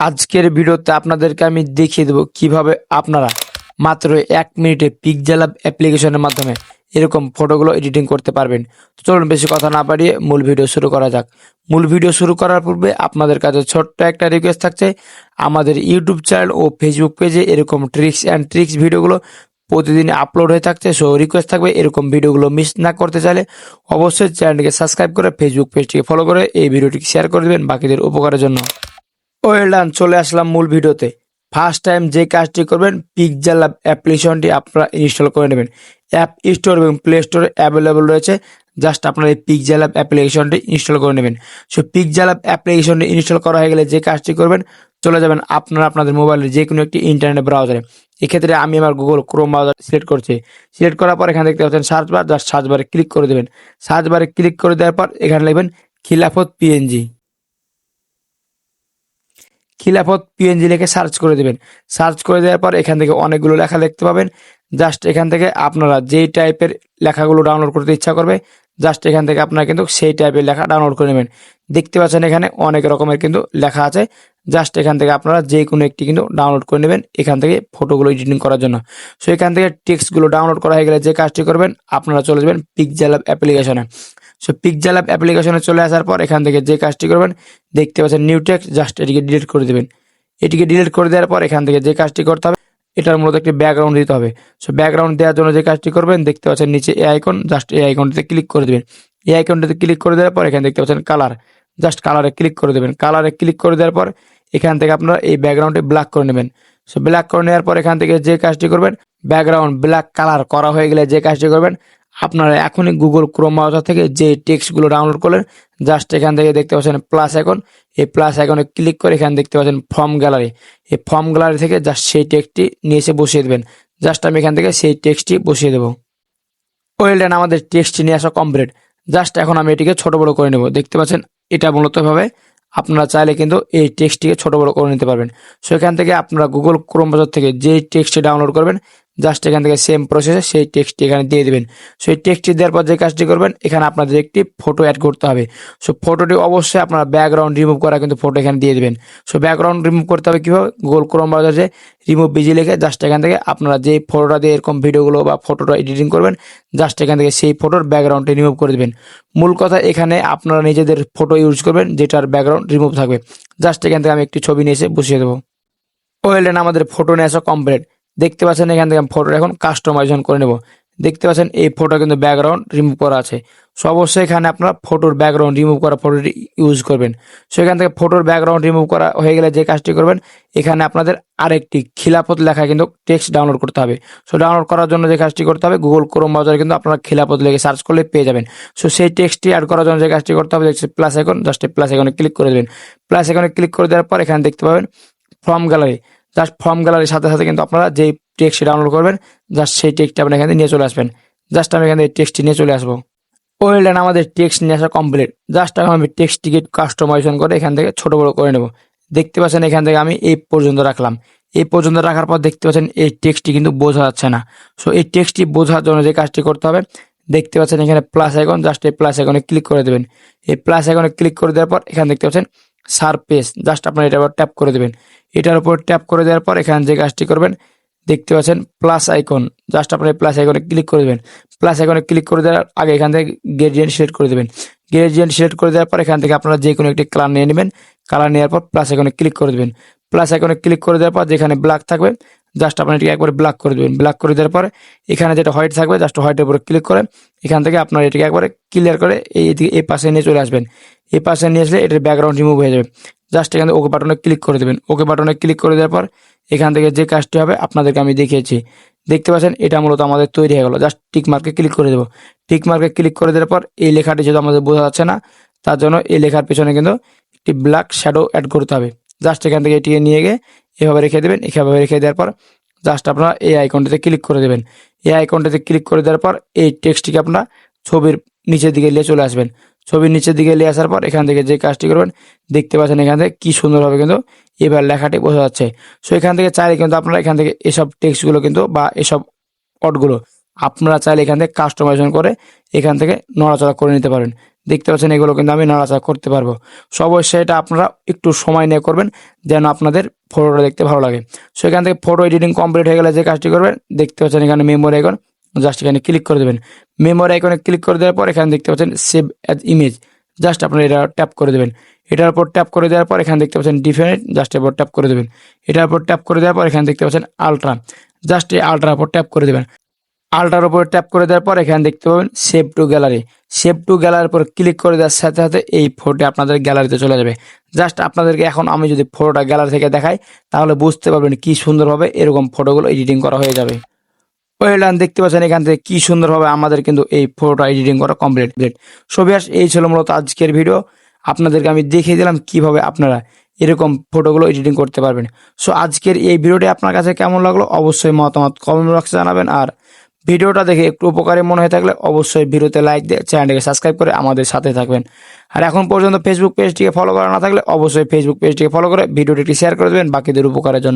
আজকের ভিডিওতে আপনাদেরকে আমি দেখিয়ে দেবো কীভাবে আপনারা মাত্র এক মিনিটে পিকজালাব অ্যাপ্লিকেশনের মাধ্যমে এরকম ফটোগুলো এডিটিং করতে পারবেন। তো চলুন বেশি কথা না বাড়িয়ে মূল ভিডিও শুরু করা যাক। মূল ভিডিও শুরু করার পূর্বে আপনাদের কাছে ছোট্ট একটা রিকোয়েস্ট থাকছে। আমাদের ইউটিউব চ্যানেল ও ফেসবুক পেজে এরকম ট্রিক্স অ্যান্ড ট্রিক্স ভিডিওগুলো প্রতিদিন আপলোড হয়ে থাকছে। সো রিকোয়েস্ট থাকবে এরকম ভিডিওগুলো মিস না করতে চাইলে অবশ্যই চ্যানেলটিকে সাবস্ক্রাইব করে ফেসবুক পেজটিকে ফলো করে এই ভিডিওটিকে শেয়ার করে দেবেন বাকিদের উপকারের জন্য। ওয়েল ডান, চলে আসলাম মূল ভিডিওতে। ফার্স্ট টাইম যে কাজটি করবেন পিকজাল অ্যাপ্লিকেশনটি আপনারা ইনস্টল করে নেবেন। অ্যাপ স্টোর এবং প্লে স্টোরে অ্যাভেলেবল রয়েছে। জাস্ট আপনারা এই পিকজাল অ্যাপ্লিকেশনটি ইনস্টল করে নেবেন। সো পিকজাল অ্যাপ্লিকেশনটি ইনস্টল করা হয়ে গেলে যে কাজটি করবেন, চলে যাবেন আপনারা আপনাদের মোবাইলের যে কোনো একটি ইন্টারনেট ব্রাউজারে এক্ষেত্রে আমি আমার গুগল ক্রোম ব্রাউজার সিলেক্ট করছি। সিলেক্ট করার পর এখানে দেখতে পাচ্ছেন সার্চ বার জাস্ট সার্চ বারে ক্লিক করে দেবেন। সার্চ বারে ক্লিক করে দেওয়ার পর এখানে লিখবেন খিলাফত পিএনজি খিলাফত পিএনজি লিখে সার্চ করে দেবেন। সার্চ করে দেওয়ার পর এখান থেকে অনেকগুলো লেখা দেখতে পাবেন। জাস্ট এখান থেকে আপনারা যেই টাইপের লেখাগুলো ডাউনলোড করতে ইচ্ছা করবে জাস্ট এখান থেকে আপনারা কিন্তু সেই টাইপের লেখা ডাউনলোড করে নেবেন। দেখতে পাচ্ছেন এখানে অনেক রকমের কিন্তু লেখা আছে। জাস্ট এখান থেকে আপনারা যে কোনো একটি কিন্তু ডাউনলোড করে নেবেন এখান থেকে ফটোগুলো এডিটিং করার জন্য। সো এখান থেকে টেক্সটগুলো ডাউনলোড করা হয়ে গেলে যে কাজটি করবেন, আপনারা চলে যাবেন পিকজাল অ্যাপ্লিকেশনে সো পিকজাল অ্যাপ্লিকেশনে চলে আসার পর এখান থেকে যে কাজটি করবেন, দেখতে পাচ্ছেন নিউ টেক্সট জাস্ট এটিকে ডিলিট করে দেবেন। এটিকে ডিলিট করে দেওয়ার পর এখান থেকে যে কাজটি করতে হবে, এটার মূলত একটি ব্যাকগ্রাউন্ড দিতে হবে। সো ব্যাকগ্রাউন্ড দেওয়ার জন্য যে কাজটি করবেন, দেখতে পাচ্ছেন নিচে এ আইকন জাস্ট এই আইকনটিতে ক্লিক করে দেবেন। এই আইকনটিতে ক্লিক করে দেওয়ার পর এখানে দেখতে পাচ্ছেন কালার জাস্ট কালারে ক্লিক করে দেবেন। কালারে ক্লিক করে দেওয়ার পর এখান থেকে আপনারা এই ব্যাকগ্রাউন্ডটি ব্ল্যাক করে নেবেন। সো ব্ল্যাক করে নেওয়ার পর এখান থেকে যে কাজটি করবেন ব্যাকগ্রাউন্ড ব্ল্যাক কালার করা হয়ে গেলে যে কাজটি করবেন আপনারা এখনই গুগল ক্রোম ব্রাউজার থেকে যে টেক্সটগুলো ডাউনলোড করলেন জাস্ট এখান থেকে দেখতে পাচ্ছেন প্লাস এখন এই প্লাস আইকনে ক্লিক করে এখানে দেখতে পাচ্ছেন ফর্ম গ্যালারি এই ফর্ম গ্যালারি থেকে জাস্ট সেই টেক্সটটি নিয়ে এসে বসিয়ে দেবেন। জাস্ট আমি এখান থেকে সেই টেক্সটটি বসিয়ে দেবো। ওয়েল ডান আমাদের টেক্সটটি নিয়ে আসা কমপ্লিট জাস্ট এখন আমি এটিকে ছোট বড় করে নেব। দেখতে পাচ্ছেন, এটা মূলত ভাবে আপনারা চাইলে কিন্তু এই টেক্সটটিকে ছোট বড় করে নিতে পারবেন। সো এখান থেকে আপনারা গুগল ক্রোম বাজার থেকে যে টেক্সটটি ডাউনলোড করবেন জাস্ট এখান থেকে সেম প্রসেসে সেই টেক্সটটি এখানে দিয়ে দেবেন। সো এই টেক্সটটি দেওয়ার পর যে কাজটি করবেন, এখানে আপনাদের একটি ফটো অ্যাড করতে হবে। সো ফটোটি অবশ্যই আপনারা ব্যাকগ্রাউন্ড রিমুভ করা কিন্তু ফটো এখানে দিয়ে দেবেন। সো ব্যাকগ্রাউন্ড রিমুভ করতে হবে কীভাবে? গুগল ক্রোম ব্রাউজারে রিমুভ বিজি লিখে জাস্ট এখান থেকে আপনারা যে ফটোটা দিয়ে এরকম ভিডিওগুলো বা ফটোটা এডিটিং করবেন জাস্ট এখান থেকে সেই ফটোর ব্যাকগ্রাউন্ডটি রিমুভ করে দেবেন। মূল কথা, এখানে আপনারা নিজেদের ফটো ইউজ করবেন, যেটার ব্যাকগ্রাউন্ড রিমুভ থাকবে। জাস্ট এখান থেকে আমি একটি ছবি নিয়ে এসে বসিয়ে দেবো। ওয়েলেন, আমাদের ফটো নিয়ে আসা কমপ্লিট দেখতে পাচ্ছেন এখান থেকে ফটো এখন কাস্টমাইজেশন করে নেব। দেখতে পাচ্ছেন এই ফটো কিন্তু ব্যাকগ্রাউন্ড রিমুভ করা আছে। সো অবশ্যই এখানে আপনারা ফটোর ব্যাকগ্রাউন্ড রিমুভ করা ফটোটি ইউজ করবেন। সো এখান থেকে ফটোর ব্যাকগ্রাউন্ড রিমুভ করা হয়ে গেলে যে কাজটি করবেন, এখানে আপনাদের আরেকটি খিলাপত লেখা কিন্তু টেক্সট ডাউনলোড করতে হবে। সো ডাউনলোড করার জন্য যে কাজটি করতে হবে গুগল ক্রোম ব্রাউজারে কিন্তু আপনারা খিলাপত লেগে সার্চ করলে পেয়ে যাবেন। সো সেই টেক্সটটি অ্যাড করার জন্য যে কাজটি করতে হবে, দেখছি প্লাস এখন জাস্ট প্লাস এখানে ক্লিক করে দেবেন। প্লাস এখানে ক্লিক করে দেওয়ার পর এখানে দেখতে পাবেন ফর্ম গ্যালারি জাস্ট ফর্ম গ্যালারির সাথে সাথে কিন্তু আপনারা যেই টেক্সট ডাউনলোড করবেন জাস্ট সেই টেক্সটটা আপনি এখানে নিয়ে চলে আসবেন। জাস্ট আমি এখানে টেক্সটটি নিয়ে চলে আসব। ওয়েল ডান আমাদের টেক্সট নিয়ে আসা কমপ্লিট জাস্ট এখন আমি টেক্সট টিকিট কাস্টমাইজেশন করে এখান থেকে ছোট বড় করে নেব। দেখতে পাচ্ছেন এখান থেকে আমি এই পর্যন্ত রাখলাম। এই পর্যন্ত রাখার পর দেখতে পাচ্ছেন এই টেক্সটটি কিন্তু বোঝা যাচ্ছে না। সো এই টেক্সটটি বোঝার জন্য যে কাজটি করতে হবে, দেখতে পাচ্ছেন এখানে প্লাস আইকন জাস্ট এই প্লাস আইকনে ক্লিক করে দেবেন। এই প্লাস আইকনে ক্লিক করে দেওয়ার পর এখানে দেখতে পাচ্ছেন সারফেস জাস্ট আপনার এটার উপর ট্যাপ করে দেবেন। এটার উপর ট্যাপ করে দেওয়ার পর এখানে যে কাজটি করবেন, দেখতে পাচ্ছেন প্লাস আইকন জাস্ট আপনার প্লাস আইকনে ক্লিক করে দেবেন। প্লাস আইকনে ক্লিক করে দেওয়ার আগে এখান থেকে গ্রেডিয়েন্ট সিলেক্ট করে দেবেন। গ্রেডিয়েন্ট সিলেক্ট করে দেওয়ার পর এখান থেকে আপনারা যে কোনো একটি কালার নিয়ে নেবেন। কালার নেওয়ার পর প্লাস আইকনে ক্লিক করে দেবেন। প্লাস আইকনে ক্লিক করে দেওয়ার পর যেখানে ব্ল্যাক থাকবে জাস্ট আপনি এটিকে একবার ব্ল্যাক করে দেবেন। ব্ল্যাক করে দেওয়ার পরে এখানে যেটা হোয়াইট থাকবে জাস্ট হোয়াইটের উপরে ক্লিক করে এখান থেকে আপনার এটিকে একবারে ক্লিয়ার করে এই দিকে এই পাশে নিয়ে চলে আসবেন। এই পাশে নিয়ে আসলে এটার ব্যাকগ্রাউন্ড রিমুভ হয়ে যাবে। জাস্ট এখানে ওকে বাটনে ক্লিক করে দেবেন। ওকে বাটনে ক্লিক করে দেওয়ার পর এখান থেকে যে কাজটি হবে আপনাদেরকে আমি দেখিয়েছি। দেখতে পাচ্ছেন, এটা মূলত আমাদের তৈরি হয়ে গেল। জাস্ট টিক মার্কে ক্লিক করে দেবো। টিক মার্কে ক্লিক করে দেওয়ার পর এই লেখাটি যেহেতু আমাদের বোঝা যাচ্ছে না, তার জন্য এই লেখার পেছনে কিন্তু একটি ব্ল্যাক শ্যাডো অ্যাড করতে হবে। জাস্ট এখান থেকে এটিকে নিয়ে গিয়ে এভাবে রেখে দেবেন, এভাবে রেখে দেওয়ার পর জাস্ট আপনারা এই আইকনটিতে ক্লিক করে দেবেন। এই আইকনটিতে ক্লিক করে দেওয়ার পর এই টেক্সটটিকে আপনারা ছবির নিচের দিকে নিয়ে চলে আসবেন। ছবির নিচের দিকে নিয়ে আসার পর এখান থেকে যে কাজটি করবেন, দেখতে পাচ্ছেন এখান থেকে কি সুন্দরভাবে কিন্তু এবার লেখাটি বোঝা যাচ্ছে। সো এখান থেকে চাইলে কিন্তু আপনারা এখান থেকে এসব টেক্সটগুলো কিন্তু বা এসব অটগুলো আপনারা চাইলে এখান থেকে কাস্টমাইজেশন করে এখান থেকে নড়াচড়া করে নিতে পারেন। দেখতে পাচ্ছেন, এগুলো কিন্তু আমি নাড়াচাড়া করতে পারব। সো অবশ্যই এটা আপনারা একটু সময় নিয়ে করবেন, যেন আপনাদের ফটোটা দেখতে ভালো লাগে। সো এখান থেকে ফটো এডিটিং কমপ্লিট হয়ে গেলে যে কাজটি করবেন, দেখতে পাচ্ছেন এখানে মেমোরি আইকন জাস্ট এখানে ক্লিক করে দেবেন। মেমোরি আইকনে ক্লিক করে দেওয়ার পর এখানে দেখতে পাচ্ছেন সেভ অ্যাজ ইমেজ জাস্ট আপনারা এটা ট্যাপ করে দেবেন। এটার উপর ট্যাপ করে দেওয়ার পর এখানে দেখতে পাচ্ছেন ডিফারেন্ট জাস্ট এরপর ট্যাপ করে দেবেন। এটার উপর ট্যাপ করে দেওয়ার পর এখানে দেখতে পাচ্ছেন আলট্রা জাস্ট এই আলট্রার উপর ট্যাপ করে দেবেন। আলট্রার উপর ট্যাপ করে দেওয়ার পর এখানে দেখতে পাবেন save to gallery save to গ্যালারির উপর ক্লিক করে দেওয়ার সাথে সাথে এই ফটোটি আপনাদের গ্যালারিতে চলে যাবে। জাস্ট আপনাদেরকে এখন আমি যদি ফটোটা গ্যালারি থেকে দেখাই, তাহলে বুঝতে পারবেন কি সুন্দরভাবে এরকম ফটোগুলো এডিটিং করা হয়ে যাবে। ওয়েলান দেখতে পাচ্ছেন এখান থেকে কি সুন্দরভাবে আমাদের কিন্তু এই ফটোটা এডিটিং করা কমপ্লিট সবিয়াস এই ছিল মূলত আজকের ভিডিও আপনাদেরকে আমি দেখিয়ে দিলাম কীভাবে আপনারা এরকম ফটোগুলো এডিটিং করতে পারবেন। সো আজকের এই ভিডিওটি আপনার কাছে কেমন লাগল? অবশ্যই মতামত কমেন্ট বক্সে জানাবেন। আর ভিডিওটা দেখে একটু উপকারী মনে হয়ে থাকলে অবশ্যই ভিডিওতে লাইক দিয়ে চ্যানেলটিকে সাবস্ক্রাইব করে আমাদের সাথে থাকবেন। আর এখন পর্যন্ত ফেসবুক পেজটিকে ফলো করা না থাকলে অবশ্যই ফেসবুক পেজটিকে ফলো করে ভিডিওটি শেয়ার করে দেবেন বাকিদের উপকারের জন্য।